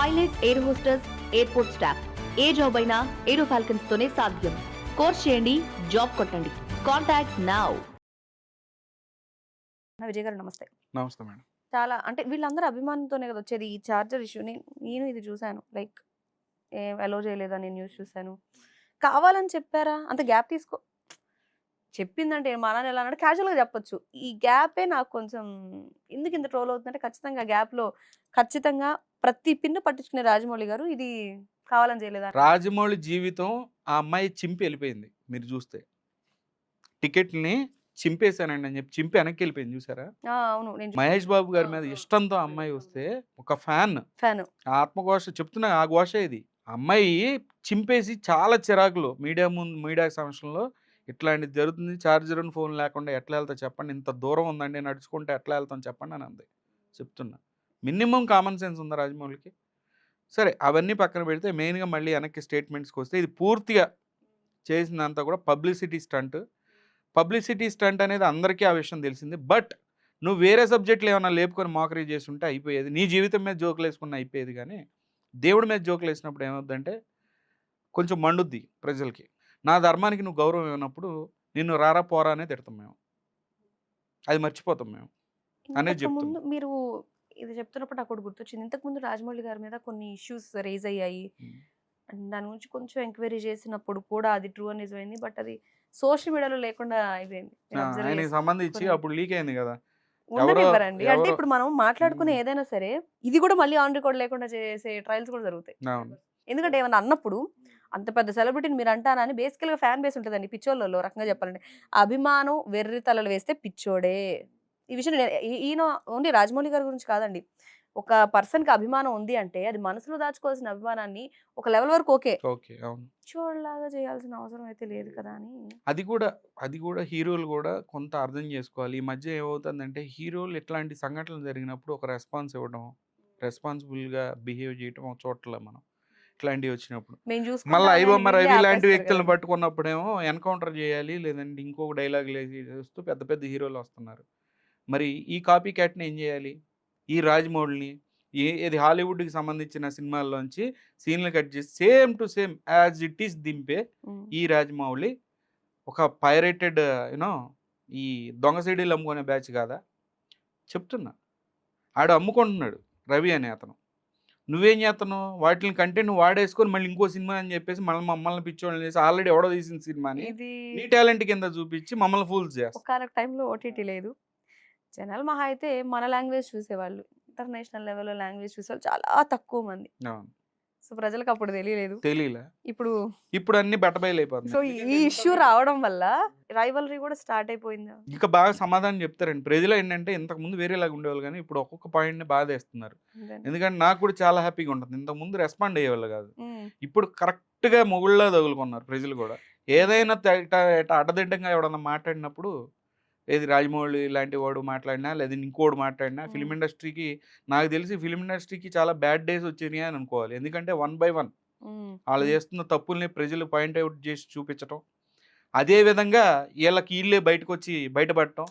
Pilot air hostess airport staff. ఏ job అయినా ఏరో falcons తోనే సాధ్యం. కోర్స్ చేయండి జాబ్ కొట్టండి. Contact now. విజయ్ గారు నమస్తే. నమస్తే మేడం. చాలా అంటే వీళ్ళందరూ అభిమానంతోనే కదా వచ్చేది ఈ చార్జర్ ఇష్యూ. నేను ఇది చూశాను. లైక్ ఏం అలో చేయలేదని న్యూస్ చూశాను. కావాలని చెప్పారా? అంత గ్యాప్ తీసుకో చెప్పిందంటే మా నాన్న ఎలా అన్నాడు క్యాజువల్గా చెప్పొచ్చు. ఈ గ్యాపే నాకు కొంచెం ఎందుకు ఇంత ట్రోల్ అవుతుందంటే ఖచ్చితంగా గ్యాప్లో ఖచ్చితంగా ప్రతి పిన్ను పట్టించుకునే రాజమౌళి గారు ఇది కావాలని చేయలేదా? రాజమౌళి జీవితం ఆ అమ్మాయి చింపి వెళ్ళిపోయింది మీరు చూస్తే. టికెట్ని చింపేశానండి అని చెప్పి చింపి వెనక్కి వెళ్ళిపోయింది చూసారా? ఆ, అవును నేను మహేష్ బాబు గారి మీద ఇష్టంతో ఆ అమ్మాయి వస్తే ఒక ఫ్యాన్. ఫ్యాన్. ఆత్మఘోష చెప్తున్నా ఆ ఘోష ఇది. ఆ అమ్మాయి చింపేసి చాలా చిరాకులు మీడియా ముందు మీడియా సమస్యలో ఇట్లాంటిది జరుగుతుంది చార్జర్ ఫోన్ లేకుండా ఎట్లా వెళ్తా చెప్పండి ఇంత దూరం ఉందండి నడుచుకుంటే ఎట్లా వెళ్తాం చెప్పండి అని అంది. చెప్తున్నా. మినిమం కామన్ సెన్స్ ఉందా రాజమౌళికి? సరే అవన్నీ పక్కన పెడితే మెయిన్గా మళ్ళీ వెనక్కి స్టేట్మెంట్స్కి వస్తే ఇది పూర్తిగా చేసిందంతా కూడా పబ్లిసిటీ స్టంట్. పబ్లిసిటీ స్టంట్ అనేది అందరికీ ఆ విషయం తెలిసింది. బట్ నువ్వు వేరే సబ్జెక్టులు ఏమైనా లేపుకొని మోకరీ చేస్తుంటే అయిపోయేది. నీ జీవితం మీద జోకులు వేసుకున్న అయిపోయేది కానీ దేవుడి మీద జోకులు వేసినప్పుడు ఏమవుద్దంటే కొంచెం మండుద్ది ప్రజలకి. నా ధర్మానికి నువ్వు గౌరవం ఇవ్వనప్పుడు నిన్ను రారా పోరా అనే తిడతాం మేము. అది మర్చిపోతాం మేము. అనేది. ముందు మీరు ఇది చెప్తున్నప్పుడు నాకు ఒకటి గుర్తొచ్చింది. ఇంతకు ముందు రాజమౌళి గారి మీద కొన్ని ఇష్యూస్ రేజ్ అయ్యాయి. అండ్ దాని గురించి కొంచెం ఎంక్వైరీ చేసినప్పుడు కూడా అది ట్రూ అని నిజమైంది. బట్ అది సోషల్ మీడియాలో లేకుండా అయిపోయింది. సంబంధించి అప్పుడు లీక్ అయింది కదా. ఉండనివ్వరండి. అంటే ఇప్పుడు మనం మాట్లాడుకునే. ఏదైనా సరే ఇది కూడా మళ్ళీ ఆన్ రికార్డ్ లేకుండా చేసే ట్రయల్స్ కూడా జరుగుతాయి. ఎందుకంటే ఏమన్నా అన్నప్పుడు అంత పెద్ద సెలబ్రిటీని మీరు అంటానని బేసికల్గా ఫ్యాన్ బేస్ ఉంటుందండి పిచ్చోళ్ళలో రకంగా చెప్పాలంటే. అభిమానం వెర్రి తలలు వేస్తే పిచ్చోడే. ఈ విషయం ఈయన ఓన్లీ రాజమౌళి గారి గురించి కాదండి. ఒక పర్సన్కి అభిమానం ఉంది అంటే అది మనసులో దాచుకోవాల్సిన అభిమానాన్ని ఒక లెవెల్ వరకు ఓకే. ఓకే. అవును. పిచ్చోళ్ళలాగా చేయాల్సిన అవసరం అయితే లేదు కదా అని. అది కూడా అది కూడా హీరోలు కూడా కొంత అర్థం చేసుకోవాలి. ఈ మధ్య ఏమవుతుందంటే హీరోలు ఇట్లాంటి సంఘటనలు జరిగినప్పుడు ఒక రెస్పాన్స్ ఇవ్వడం రెస్పాన్సిబుల్గా బిహేవ్ చేయడం చోట్ల మనం ఇట్లాంటివి వచ్చినప్పుడు. మళ్ళీ ఐబొమ్మ రవి లాంటి వ్యక్తులను. పట్టుకున్నప్పుడేమో ఎన్కౌంటర్ చేయాలి లేదంటే ఇంకొక డైలాగ్ లేసి చేస్తూ పెద్ద పెద్ద హీరోలు వస్తున్నారు. మరి ఈ కాపీ క్యాట్ని ఏం చేయాలి? ఈ రాజమౌళిని ఏ ఇది హాలీవుడ్కి సంబంధించిన సినిమాల్లోంచి సీన్లు కట్ చేసి same to same as it is దింపే. ఈ రాజమౌళి ఒక పైరేటెడ్ యూనో ఈ దొంగ సీడీలు అమ్ముకునే బ్యాచ్ కాదా? చెప్తున్నా. ఆడు అమ్ముకుంటున్నాడు రవి అనే అతను. నువ్వేం చేస్తున్నావు వాటిని కంటే నువ్వు వాడేసుకొని మళ్ళీ ఇంకో సినిమా అని చెప్పేసి మళ్ళీ మమ్మల్ని పిచ్చోళ్ళని చేసి ఆల్రెడీ ఎవడో తీసిన సినిమాని నీ టాలెంట్ కింద చూపించి మమ్మల్ని ఫూల్స్ చేస్తా. ఒక టైంలో ఓటీటీ లేదు. జనాలు మహా అయితే మన లాంగ్వేజ్ చూసేవాళ్ళు. ఇంటర్నేషనల్ లెవెల్లో లాంగ్వేజ్ చూసేవాళ్ళు చాలా తక్కువ మంది. సో ప్రజలకు అప్పుడు తెలియలేదు. తెలియలే ఇప్పుడు ఇప్పుడు అన్ని సో బట్టబయలైపోతున్నాయి ఈ ఇష్యూ రావడం వల్ల రైవలరీ కూడా స్టార్ట్ అయిపోయింది. ఇక బాగా సమాధానం చెప్తారండి. ప్రజలు ఏంటంటే ఇంతకు ముందు వేరేలాగా ఉండేవాళ్ళు కానీ ఇప్పుడు ఒక్కొక్క పాయింట్ని బాధేస్తున్నారు? ఎందుకంటే నాకు కూడా చాలా హ్యాపీగా ఉంటుంది. ఇంతకు ముందు రెస్పాండ్ అయ్యేవాళ్ళు కాదు. ఇప్పుడు కరెక్ట్గా మొగుళ్ళ తగులుకున్నారు ప్రజలు కూడా. ఏదైనా అడ్డదిడ్డంగా ఎవడన్నా మాట్లాడినప్పుడు ఏది రాజమౌళి లాంటి వాడు మాట్లాడినా లేదా ఇంకోడు మాట్లాడినా. ఫిలిం ఇండస్ట్రీకి నాకు తెలిసి ఫిలిం ఇండస్ట్రీకి చాలా బ్యాడ్ డేస్ వచ్చినాయి అని అనుకోవాలి ఎందుకంటే వన్ బై వన్ వాళ్ళు. చేస్తున్న తప్పుల్ని ప్రజలు పాయింట్ అవుట్ చేసి చూపించటం అదే విధంగా వీళ్ళకి వీళ్ళే బయటకు వచ్చి బయటపడటం